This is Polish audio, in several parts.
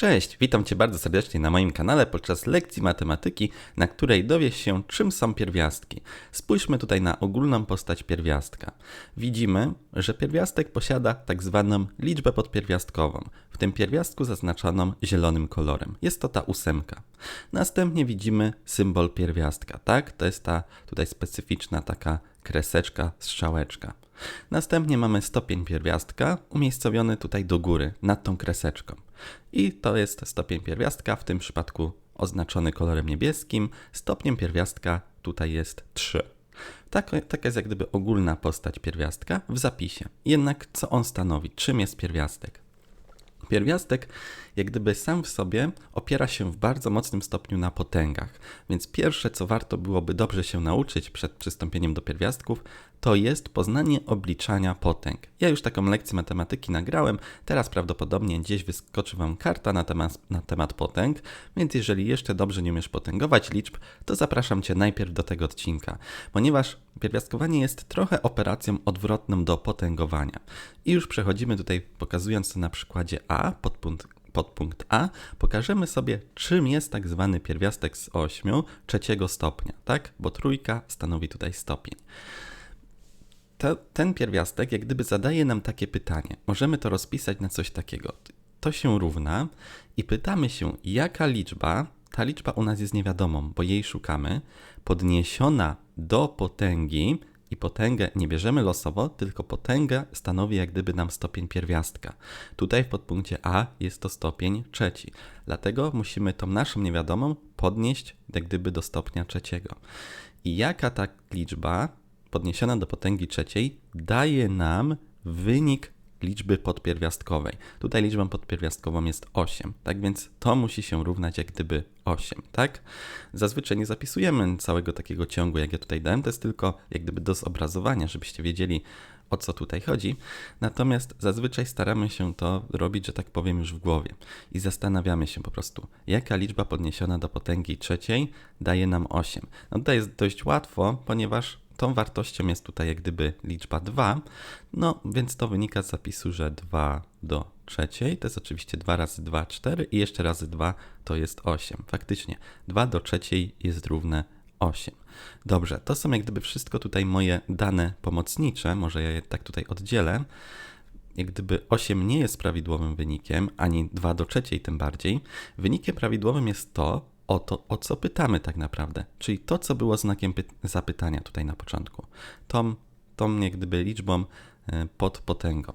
Cześć, witam Cię bardzo serdecznie na moim kanale podczas lekcji matematyki, na której dowiesz się, czym są pierwiastki. Spójrzmy tutaj na ogólną postać pierwiastka. Widzimy, że pierwiastek posiada tak zwaną liczbę podpierwiastkową, w tym pierwiastku zaznaczoną zielonym kolorem. Jest to ta ósemka. Następnie widzimy symbol pierwiastka, tak? To jest ta tutaj specyficzna taka kreseczka, strzałeczka. Następnie mamy stopień pierwiastka umiejscowiony tutaj do góry, nad tą kreseczką. I to jest stopień pierwiastka, w tym przypadku oznaczony kolorem niebieskim. Stopniem pierwiastka tutaj jest 3. Tak, taka jest jak gdyby ogólna postać pierwiastka w zapisie. Jednak co on stanowi? Czym jest pierwiastek? Pierwiastek, jak gdyby sam w sobie, opiera się w bardzo mocnym stopniu na potęgach. Więc pierwsze, co warto byłoby dobrze się nauczyć przed przystąpieniem do pierwiastków, to jest poznanie obliczania potęg. Ja już taką lekcję matematyki nagrałem, teraz prawdopodobnie gdzieś wyskoczy Wam karta na temat, na temat potęg, więc jeżeli jeszcze dobrze nie umiesz potęgować liczb, to zapraszam Cię najpierw do tego odcinka, ponieważ pierwiastkowanie jest trochę operacją odwrotną do potęgowania. I już przechodzimy tutaj, pokazując to na przykładzie A, podpunkt podpunkt A, pokażemy sobie, czym jest tak zwany pierwiastek z 8 trzeciego stopnia, tak? Bo trójka stanowi tutaj stopień to, ten pierwiastek jak gdyby zadaje nam takie pytanie. Możemy to rozpisać na coś takiego. To się równa i pytamy się, jaka liczba, ta liczba u nas jest niewiadomą, bo jej szukamy, podniesiona do potęgi i potęgę nie bierzemy losowo, tylko potęgę stanowi jak gdyby nam stopień pierwiastka. Tutaj w podpunkcie A jest to stopień trzeci. Dlatego musimy tą naszą niewiadomą podnieść jak gdyby do stopnia trzeciego. I jaka ta liczba podniesiona do potęgi trzeciej daje nam wynik liczby podpierwiastkowej. Tutaj liczbą podpierwiastkową jest 8, tak więc to musi się równać jak gdyby 8, tak? Zazwyczaj nie zapisujemy całego takiego ciągu, jak ja tutaj dałem, to jest tylko jak gdyby do zobrazowania, żebyście wiedzieli o co tutaj chodzi. Natomiast zazwyczaj staramy się to robić, że tak powiem, już w głowie i zastanawiamy się po prostu, jaka liczba podniesiona do potęgi trzeciej daje nam 8. No tutaj jest dość łatwo, ponieważ tą wartością jest tutaj jak gdyby liczba 2, no więc to wynika z zapisu, że 2 do trzeciej to jest oczywiście 2 razy 2, 4 i jeszcze razy 2 to jest 8. Faktycznie 2 do trzeciej jest równe 8. Dobrze, to są jak gdyby wszystko tutaj moje dane pomocnicze, może ja je tak tutaj oddzielę. Jak gdyby 8 nie jest prawidłowym wynikiem, ani 2 do trzeciej tym bardziej. Wynikiem prawidłowym jest to, o to, o co pytamy tak naprawdę. Czyli to, co było znakiem zapytania tutaj na początku. Tą, tą jak gdyby liczbą e, pod potęgą.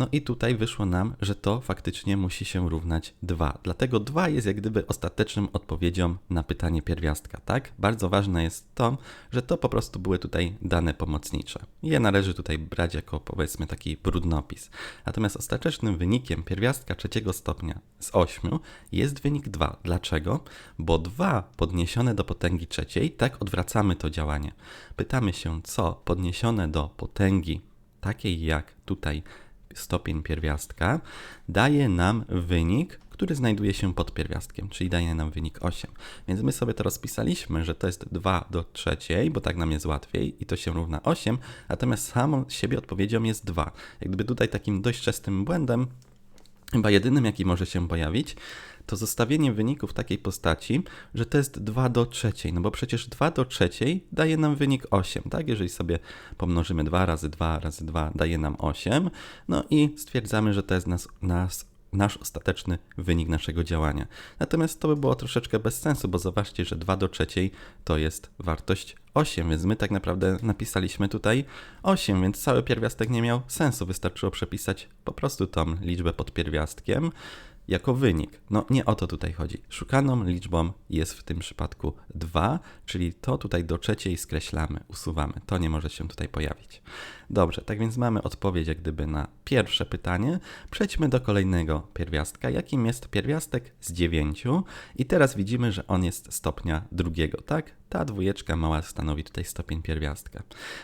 No i tutaj wyszło nam, że to faktycznie musi się równać 2. Dlatego 2 jest jak gdyby ostateczną odpowiedzią na pytanie pierwiastka, tak? Bardzo ważne jest to, że to po prostu były tutaj dane pomocnicze. Je należy tutaj brać jako powiedzmy taki brudnopis. Natomiast ostatecznym wynikiem pierwiastka trzeciego stopnia z 8 jest wynik 2. Dlaczego? Bo 2 podniesione do potęgi trzeciej, tak odwracamy to działanie. Pytamy się, co podniesione do potęgi takiej jak tutaj stopień pierwiastka daje nam wynik, który znajduje się pod pierwiastkiem, czyli daje nam wynik 8. Więc my sobie to rozpisaliśmy, że to jest 2 do trzeciej, bo tak nam jest łatwiej i to się równa 8, natomiast samą siebie odpowiedzią jest 2. Jak gdyby tutaj takim dość częstym błędem, chyba jedynym jaki może się pojawić, to zostawienie wyników takiej postaci, że to jest 2 do trzeciej, no bo przecież 2 do trzeciej daje nam wynik 8, tak? Jeżeli sobie pomnożymy 2 razy 2 razy 2 daje nam 8, no i stwierdzamy, że to jest nas, nas nasz ostateczny wynik naszego działania. Natomiast to by było troszeczkę bez sensu, bo zobaczcie, że 2 do trzeciej to jest wartość 8, więc my tak naprawdę napisaliśmy tutaj 8, więc cały pierwiastek nie miał sensu. Wystarczyło przepisać po prostu tą liczbę pod pierwiastkiem jako wynik. No nie o to tutaj chodzi. Szukaną liczbą jest w tym przypadku 2, czyli to tutaj do trzeciej skreślamy, usuwamy. To nie może się tutaj pojawić. Dobrze, tak więc mamy odpowiedź jak gdyby na pierwsze pytanie. Przejdźmy do kolejnego pierwiastka, jakim jest pierwiastek z 9 i teraz widzimy, że on jest stopnia drugiego, tak? Ta dwójeczka mała stanowi tutaj stopień pierwiastka.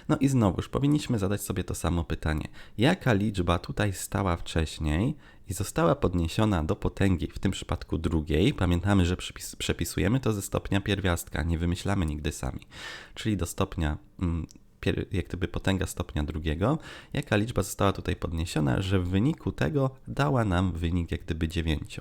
No i znowuż powinniśmy zadać sobie to samo pytanie. Jaka liczba tutaj stała wcześniej i została podniesiona do potęgi, w tym przypadku drugiej, pamiętamy, że przepis, przepisujemy to ze stopnia pierwiastka, nie wymyślamy nigdy sami, czyli do stopnia mm, jak gdyby potęga stopnia drugiego, jaka liczba została tutaj podniesiona, że w wyniku tego dała nam wynik jak gdyby 9.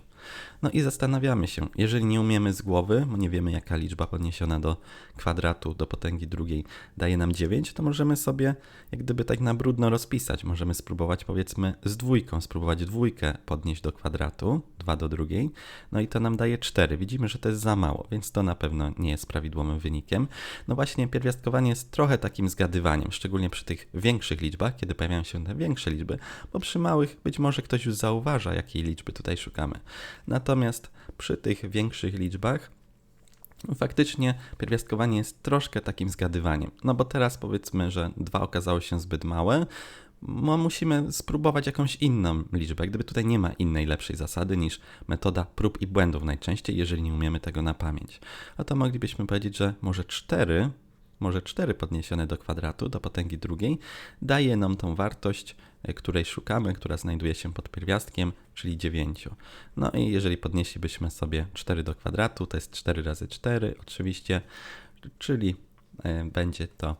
No i zastanawiamy się, jeżeli nie umiemy z głowy, nie wiemy jaka liczba podniesiona do kwadratu, do potęgi drugiej daje nam 9, to możemy sobie jak gdyby tak na brudno rozpisać. Możemy spróbować powiedzmy z dwójką, spróbować dwójkę podnieść do kwadratu, 2 do drugiej, no i to nam daje 4. Widzimy, że to jest za mało, więc to na pewno nie jest prawidłowym wynikiem. No właśnie pierwiastkowanie jest trochę takim zgadywaniem, szczególnie przy tych większych liczbach, kiedy pojawiają się te większe liczby, bo przy małych być może ktoś już zauważa, jakiej liczby tutaj szukamy. Natomiast przy tych większych liczbach faktycznie pierwiastkowanie jest troszkę takim zgadywaniem. No bo teraz powiedzmy, że 2 okazało się zbyt małe, no musimy spróbować jakąś inną liczbę. Gdyby tutaj nie ma innej lepszej zasady niż metoda prób i błędów najczęściej, jeżeli nie umiemy tego na pamięć. A to moglibyśmy powiedzieć, że może 4 może 4 podniesione do kwadratu, do potęgi drugiej, daje nam tą wartość, e, której szukamy, która znajduje się pod pierwiastkiem, czyli 9. No i jeżeli podnieślibyśmy sobie 4 do kwadratu, to jest 4 razy 4 oczywiście, czyli e, będzie to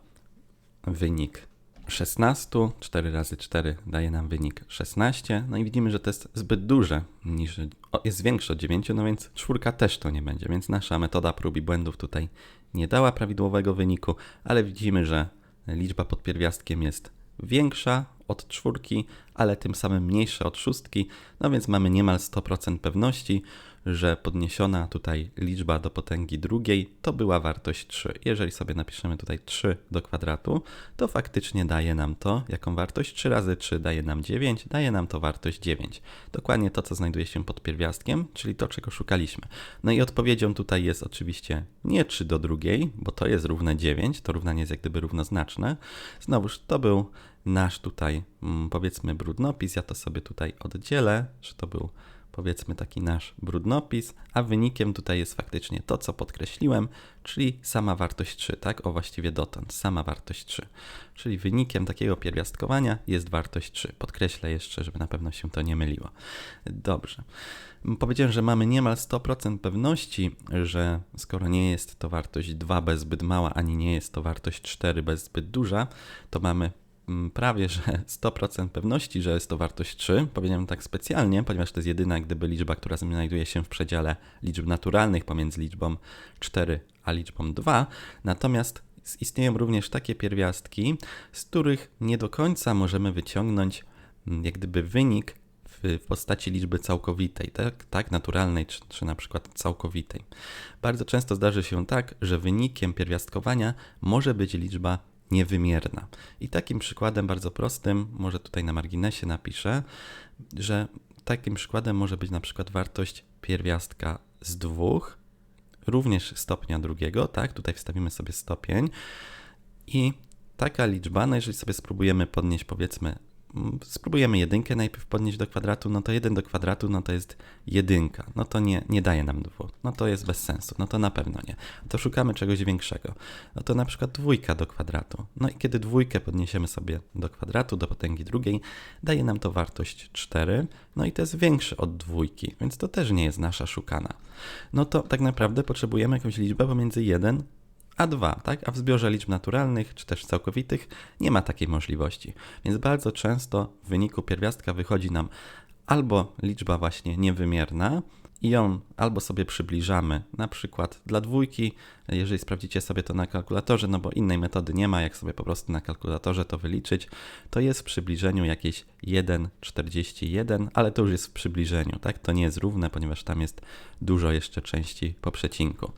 wynik 16, 4 razy 4 daje nam wynik 16, no i widzimy, że to jest zbyt duże, niż, jest większe od 9, no więc czwórka też to nie będzie, więc nasza metoda prób i błędów tutaj nie dała prawidłowego wyniku, ale widzimy, że liczba pod pierwiastkiem jest większa od czwórki, ale tym samym mniejsza od szóstki, no więc mamy niemal 100% pewności, że podniesiona tutaj liczba do potęgi drugiej to była wartość 3. Jeżeli sobie napiszemy tutaj 3 do kwadratu, to faktycznie daje nam to, jaką wartość? 3 razy 3 daje nam 9, daje nam to wartość 9. Dokładnie to, co znajduje się pod pierwiastkiem, czyli to, czego szukaliśmy. No i odpowiedzią tutaj jest oczywiście nie 3 do drugiej, bo to jest równe 9, to równanie jest jak gdyby równoznaczne. Znowuż to był nasz tutaj, mm, powiedzmy, brudnopis. Ja to sobie tutaj oddzielę, że to był powiedzmy taki nasz brudnopis, a wynikiem tutaj jest faktycznie to, co podkreśliłem, czyli sama wartość 3, tak? O właściwie dotąd, sama wartość 3. Czyli wynikiem takiego pierwiastkowania jest wartość 3. Podkreślę jeszcze, żeby na pewno się to nie myliło. Dobrze. Powiedziałem, że mamy niemal 100% pewności, że skoro nie jest to wartość 2 bez zbyt mała, ani nie jest to wartość 4 bez zbyt duża, to mamy prawie że 100% pewności, że jest to wartość 3. Powiedziałem tak specjalnie, ponieważ to jest jedyna gdyby liczba, która znajduje się w przedziale liczb naturalnych pomiędzy liczbą 4 a liczbą 2. Natomiast istnieją również takie pierwiastki, z których nie do końca możemy wyciągnąć jak gdyby wynik w, postaci liczby całkowitej, tak, tak naturalnej czy, czy na przykład całkowitej. Bardzo często zdarzy się tak, że wynikiem pierwiastkowania może być liczba niewymierna. I takim przykładem bardzo prostym, może tutaj na marginesie napiszę, że takim przykładem może być na przykład wartość pierwiastka z dwóch, również stopnia drugiego, tak? Tutaj wstawimy sobie stopień i taka liczba, no jeżeli sobie spróbujemy podnieść powiedzmy spróbujemy jedynkę najpierw podnieść do kwadratu, no to jeden do kwadratu, no to jest jedynka. No to nie, nie daje nam dwóch. No to jest bez sensu. No to na pewno nie. To szukamy czegoś większego. No to na przykład dwójka do kwadratu. No i kiedy dwójkę podniesiemy sobie do kwadratu, do potęgi drugiej, daje nam to wartość 4. No i to jest większe od dwójki, więc to też nie jest nasza szukana. No to tak naprawdę potrzebujemy jakąś liczbę pomiędzy 1 a 2, tak? A w zbiorze liczb naturalnych czy też całkowitych nie ma takiej możliwości. Więc bardzo często w wyniku pierwiastka wychodzi nam albo liczba właśnie niewymierna, i ją albo sobie przybliżamy, na przykład dla dwójki, jeżeli sprawdzicie sobie to na kalkulatorze, no bo innej metody nie ma, jak sobie po prostu na kalkulatorze to wyliczyć, to jest w przybliżeniu jakieś 1,41, ale to już jest w przybliżeniu, tak? To nie jest równe, ponieważ tam jest dużo jeszcze części po przecinku.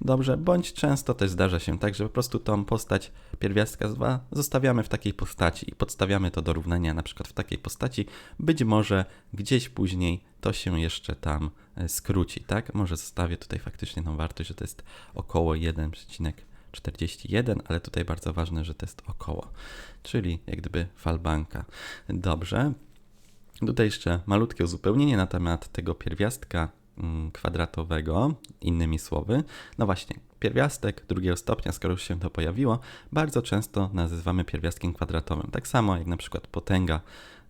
Dobrze, bądź często też zdarza się tak, że po prostu tą postać pierwiastka z 2 zostawiamy w takiej postaci i podstawiamy to do równania na przykład w takiej postaci. Być może gdzieś później to się jeszcze tam e, skróci, tak? Może zostawię tutaj faktycznie tą wartość, że to jest około 1,41, ale tutaj bardzo ważne, że to jest około, czyli jak gdyby falbanka. Dobrze. Tutaj jeszcze malutkie uzupełnienie na temat tego pierwiastka Mm, kwadratowego, innymi słowy. No właśnie, pierwiastek drugiego stopnia, skoro już się to pojawiło, bardzo często nazywamy pierwiastkiem kwadratowym. Tak samo jak na przykład potęga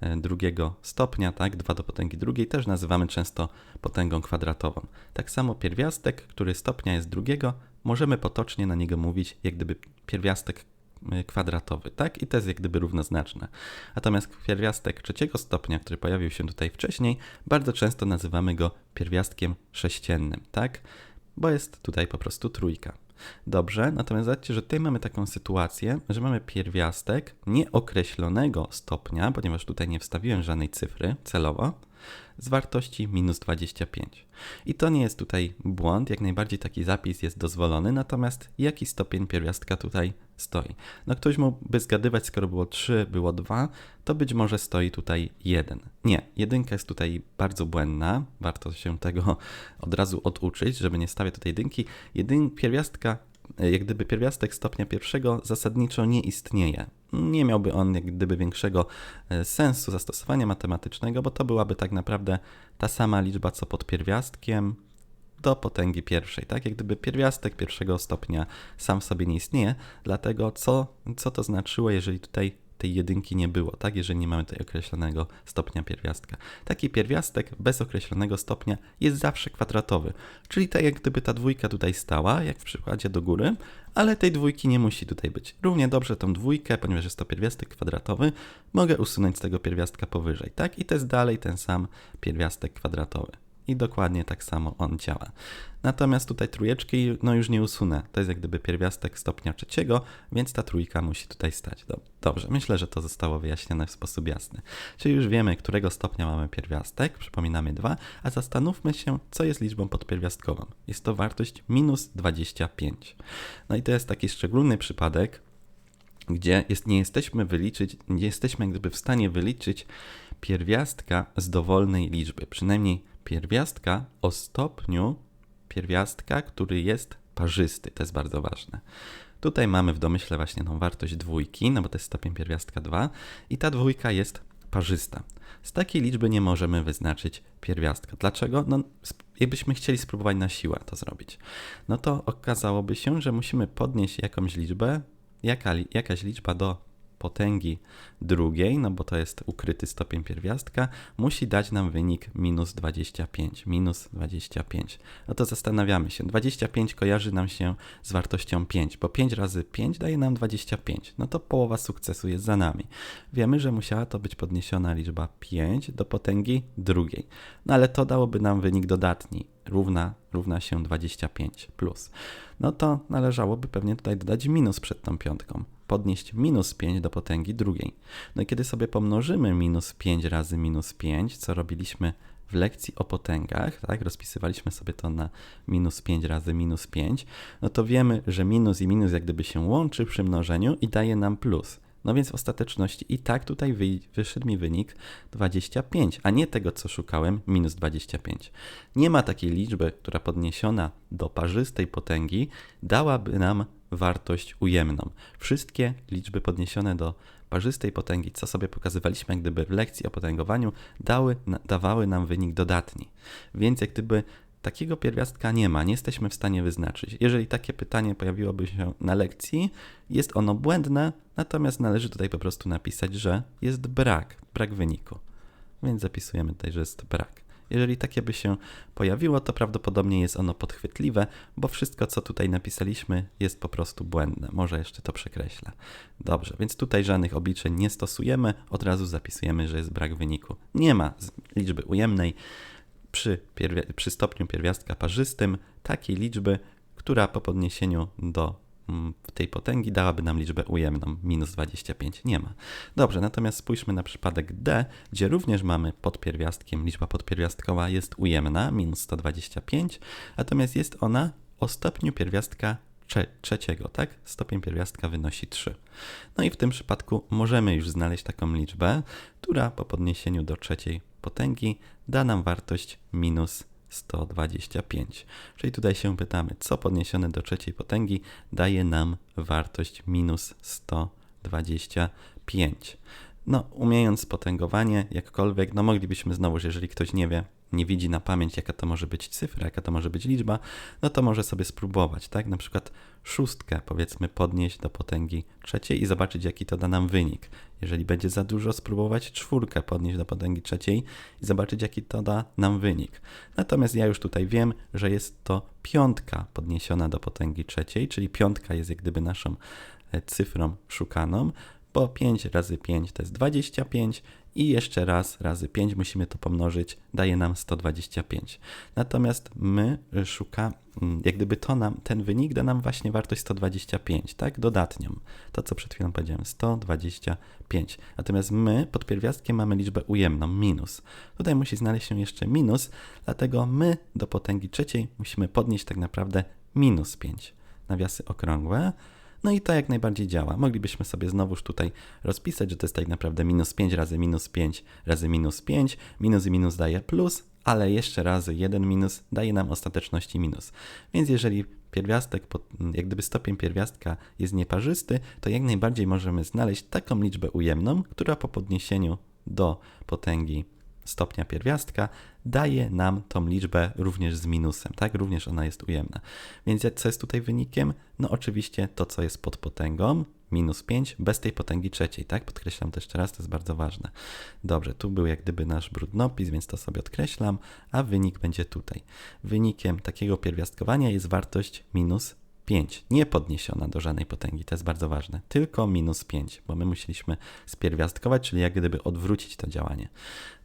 e, drugiego stopnia, tak, 2 do potęgi drugiej, też nazywamy często potęgą kwadratową. Tak samo pierwiastek, który stopnia jest drugiego, możemy potocznie na niego mówić jak gdyby pierwiastek kwadratowy, tak? I to jest jak gdyby równoznaczne. Natomiast pierwiastek trzeciego stopnia, który pojawił się tutaj wcześniej, bardzo często nazywamy go pierwiastkiem sześciennym, tak? Bo jest tutaj po prostu trójka. Dobrze, natomiast zobaczcie, że tutaj mamy taką sytuację, że mamy pierwiastek nieokreślonego stopnia, ponieważ tutaj nie wstawiłem żadnej cyfry celowo, z wartości minus 25. I to nie jest tutaj błąd, jak najbardziej taki zapis jest dozwolony, natomiast jaki stopień pierwiastka tutaj stoi? No ktoś mógłby zgadywać, skoro było 3, było 2, to być może stoi tutaj 1. Nie, jedynka jest tutaj bardzo błędna, warto się tego od razu oduczyć, żeby nie stawiać tutaj jedynki. Jedyn, pierwiastka jak gdyby pierwiastek stopnia pierwszego zasadniczo nie istnieje. Nie miałby on jak gdyby większego e, sensu zastosowania matematycznego, bo to byłaby tak naprawdę ta sama liczba co pod pierwiastkiem do potęgi pierwszej. Tak, jak gdyby pierwiastek pierwszego stopnia sam w sobie nie istnieje, dlatego co, co to znaczyło, jeżeli tutaj tej jedynki nie było, tak? Jeżeli nie mamy tutaj określonego stopnia pierwiastka. Taki pierwiastek bez określonego stopnia jest zawsze kwadratowy, czyli tak jak gdyby ta dwójka tutaj stała, jak w przykładzie do góry, ale tej dwójki nie musi tutaj być. Równie dobrze tą dwójkę, ponieważ jest to pierwiastek kwadratowy, mogę usunąć z tego pierwiastka powyżej, tak? I to jest dalej ten sam pierwiastek kwadratowy i dokładnie tak samo on działa. Natomiast tutaj trójeczki no już nie usunę. To jest jak gdyby pierwiastek stopnia trzeciego, więc ta trójka musi tutaj stać. Dobrze, myślę, że to zostało wyjaśnione w sposób jasny. Czyli już wiemy, którego stopnia mamy pierwiastek, przypominamy 2, a zastanówmy się, co jest liczbą podpierwiastkową. Jest to wartość minus 25. No i to jest taki szczególny przypadek, gdzie jest, nie jesteśmy wyliczyć, nie jesteśmy jak gdyby w stanie wyliczyć pierwiastka z dowolnej liczby, przynajmniej pierwiastka o stopniu pierwiastka, który jest parzysty. To jest bardzo ważne. Tutaj mamy w domyśle właśnie tą wartość dwójki, no bo to jest stopień pierwiastka 2 i ta dwójka jest parzysta. Z takiej liczby nie możemy wyznaczyć pierwiastka. Dlaczego? No, jakbyśmy chcieli spróbować na siłę to zrobić, no to okazałoby się, że musimy podnieść jakąś liczbę, jaka, jakaś liczba do potęgi drugiej, no bo to jest ukryty stopień pierwiastka, musi dać nam wynik minus 25. Minus 25. No to zastanawiamy się. 25 kojarzy nam się z wartością 5, bo 5 razy 5 daje nam 25. No to połowa sukcesu jest za nami. Wiemy, że musiała to być podniesiona liczba 5 do potęgi drugiej. No ale to dałoby nam wynik dodatni, równa, równa się 25 plus. No to należałoby pewnie tutaj dodać minus przed tą piątką podnieść minus 5 do potęgi drugiej. No i kiedy sobie pomnożymy minus 5 razy minus 5, co robiliśmy w lekcji o potęgach, tak, rozpisywaliśmy sobie to na minus 5 razy minus 5, no to wiemy, że minus i minus jak gdyby się łączy przy mnożeniu i daje nam plus. No więc w ostateczności i tak tutaj wyszedł mi wynik 25, a nie tego, co szukałem, minus 25. Nie ma takiej liczby, która podniesiona do parzystej potęgi dałaby nam wartość ujemną. Wszystkie liczby podniesione do parzystej potęgi, co sobie pokazywaliśmy jak gdyby w lekcji o potęgowaniu, dały, dawały nam wynik dodatni. Więc jak gdyby takiego pierwiastka nie ma, nie jesteśmy w stanie wyznaczyć. Jeżeli takie pytanie pojawiłoby się na lekcji, jest ono błędne, natomiast należy tutaj po prostu napisać, że jest brak, brak wyniku. Więc zapisujemy tutaj, że jest brak. Jeżeli takie by się pojawiło, to prawdopodobnie jest ono podchwytliwe, bo wszystko, co tutaj napisaliśmy, jest po prostu błędne. Może jeszcze to przekreślę. Dobrze, więc tutaj żadnych obliczeń nie stosujemy, od razu zapisujemy, że jest brak wyniku. Nie ma liczby ujemnej przy, przy stopniu pierwiastka parzystym takiej liczby, która po podniesieniu do tej potęgi dałaby nam liczbę ujemną, minus 25. Nie ma. Dobrze, natomiast spójrzmy na przypadek D, gdzie również mamy podpierwiastkiem, liczba podpierwiastkowa jest ujemna, minus 125, natomiast jest ona o stopniu pierwiastka trzeciego, tak? Stopień pierwiastka wynosi 3. No i w tym przypadku możemy już znaleźć taką liczbę, która po podniesieniu do trzeciej potęgi da nam wartość minus 125. Czyli tutaj się pytamy, co podniesione do trzeciej potęgi daje nam wartość minus 125. No, umiejąc potęgowanie, jakkolwiek, no moglibyśmy znowu, jeżeli ktoś nie wie, nie widzi na pamięć, jaka to może być cyfra, jaka to może być liczba, no to może sobie spróbować, tak? Na przykład szóstkę, powiedzmy, podnieść do potęgi trzeciej i zobaczyć, jaki to da nam wynik. Jeżeli będzie za dużo, spróbować czwórkę podnieść do potęgi trzeciej i zobaczyć, jaki to da nam wynik. Natomiast ja już tutaj wiem, że jest to piątka podniesiona do potęgi trzeciej, czyli piątka jest jak gdyby naszą e, cyfrą szukaną, bo 5 razy 5 to jest 25 i jeszcze raz razy 5 musimy to pomnożyć, daje nam 125. Natomiast my szuka, mm, jak gdyby to nam, ten wynik da nam właśnie wartość 125, tak? Dodatnią. To, co przed chwilą powiedziałem, 125. Natomiast my pod pierwiastkiem mamy liczbę ujemną, minus. Tutaj musi znaleźć się jeszcze minus, dlatego my do potęgi trzeciej musimy podnieść tak naprawdę minus 5. Nawiasy okrągłe. No i to jak najbardziej działa. Moglibyśmy sobie znowuż tutaj rozpisać, że to jest tak naprawdę minus 5 razy minus 5 razy minus 5. Minus i minus daje plus, ale jeszcze razy jeden minus daje nam ostateczności minus. Więc jeżeli pierwiastek, jak gdyby stopień pierwiastka jest nieparzysty, to jak najbardziej możemy znaleźć taką liczbę ujemną, która po podniesieniu do potęgi stopnia pierwiastka daje nam tą liczbę również z minusem, tak? Również ona jest ujemna. Więc co jest tutaj wynikiem? No oczywiście to, co jest pod potęgą, minus 5, bez tej potęgi trzeciej, tak? Podkreślam to jeszcze raz, to jest bardzo ważne. Dobrze, tu był jak gdyby nasz brudnopis, więc to sobie odkreślam, a wynik będzie tutaj. Wynikiem takiego pierwiastkowania jest wartość minus 5, nie podniesiona do żadnej potęgi, to jest bardzo ważne, tylko minus 5, bo my musieliśmy spierwiastkować, czyli jak gdyby odwrócić to działanie.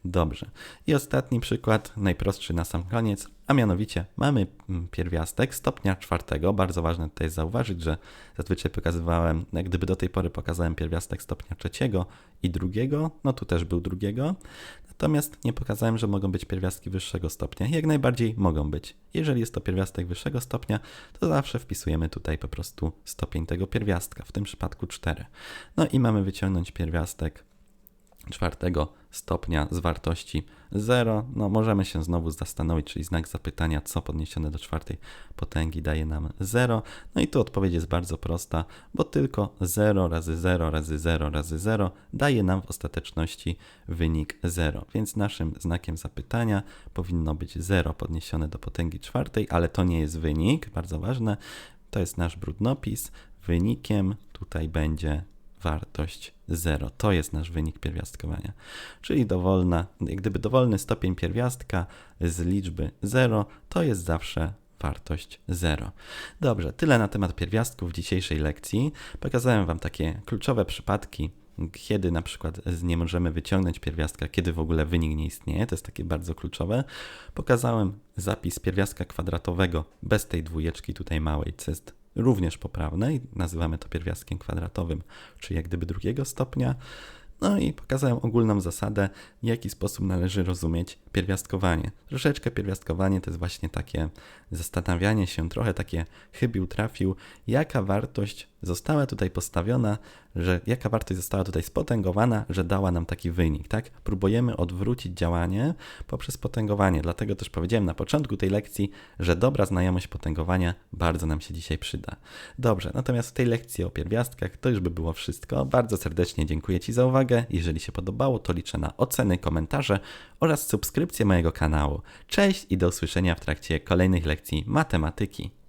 Dobrze. I ostatni przykład, najprostszy na sam koniec, a mianowicie mamy mm, pierwiastek stopnia czwartego. Bardzo ważne tutaj jest zauważyć, że zazwyczaj pokazywałem, jak gdyby do tej pory pokazałem pierwiastek stopnia trzeciego i drugiego, no tu też był drugiego. Natomiast nie pokazałem, że mogą być pierwiastki wyższego stopnia. Jak najbardziej mogą być. Jeżeli jest to pierwiastek wyższego stopnia, to zawsze wpisujemy tutaj po prostu stopień tego pierwiastka, w tym przypadku 4. No i mamy wyciągnąć pierwiastek czwartego stopnia z wartości 0, no możemy się znowu zastanowić, czyli znak zapytania, co podniesione do czwartej potęgi daje nam 0. No i tu odpowiedź jest bardzo prosta, bo tylko 0 razy 0 razy 0 razy 0 daje nam w ostateczności wynik 0. Więc naszym znakiem zapytania powinno być 0 podniesione do potęgi czwartej, ale to nie jest wynik, bardzo ważne. To jest nasz brudnopis. Wynikiem tutaj będzie wartość 0. To jest nasz wynik pierwiastkowania. Czyli dowolna, gdyby dowolny stopień pierwiastka z liczby 0 to jest zawsze wartość 0. Dobrze, tyle na temat pierwiastków w dzisiejszej lekcji. Pokazałem Wam takie kluczowe przypadki, kiedy na przykład nie możemy wyciągnąć pierwiastka, kiedy w ogóle wynik nie istnieje. To jest takie bardzo kluczowe. Pokazałem zapis pierwiastka kwadratowego bez tej dwójeczki tutaj małej, co jest również poprawne i nazywamy to pierwiastkiem kwadratowym, czy jak gdyby drugiego stopnia. No i pokazałem ogólną zasadę, w jaki sposób należy rozumieć pierwiastkowanie. Troszeczkę pierwiastkowanie to jest właśnie takie zastanawianie się, trochę takie chybił, trafił, jaka wartość została tutaj postawiona, że jaka wartość została tutaj spotęgowana, że dała nam taki wynik, tak? Próbujemy odwrócić działanie poprzez potęgowanie. Dlatego też powiedziałem na początku tej lekcji, że dobra znajomość potęgowania bardzo nam się dzisiaj przyda. Dobrze, natomiast w tej lekcji o pierwiastkach to już by było wszystko. Bardzo serdecznie dziękuję Ci za uwagę. Jeżeli się podobało, to liczę na oceny, komentarze oraz subskrypcję mojego kanału. Cześć i do usłyszenia w trakcie kolejnych lekcji matematyki.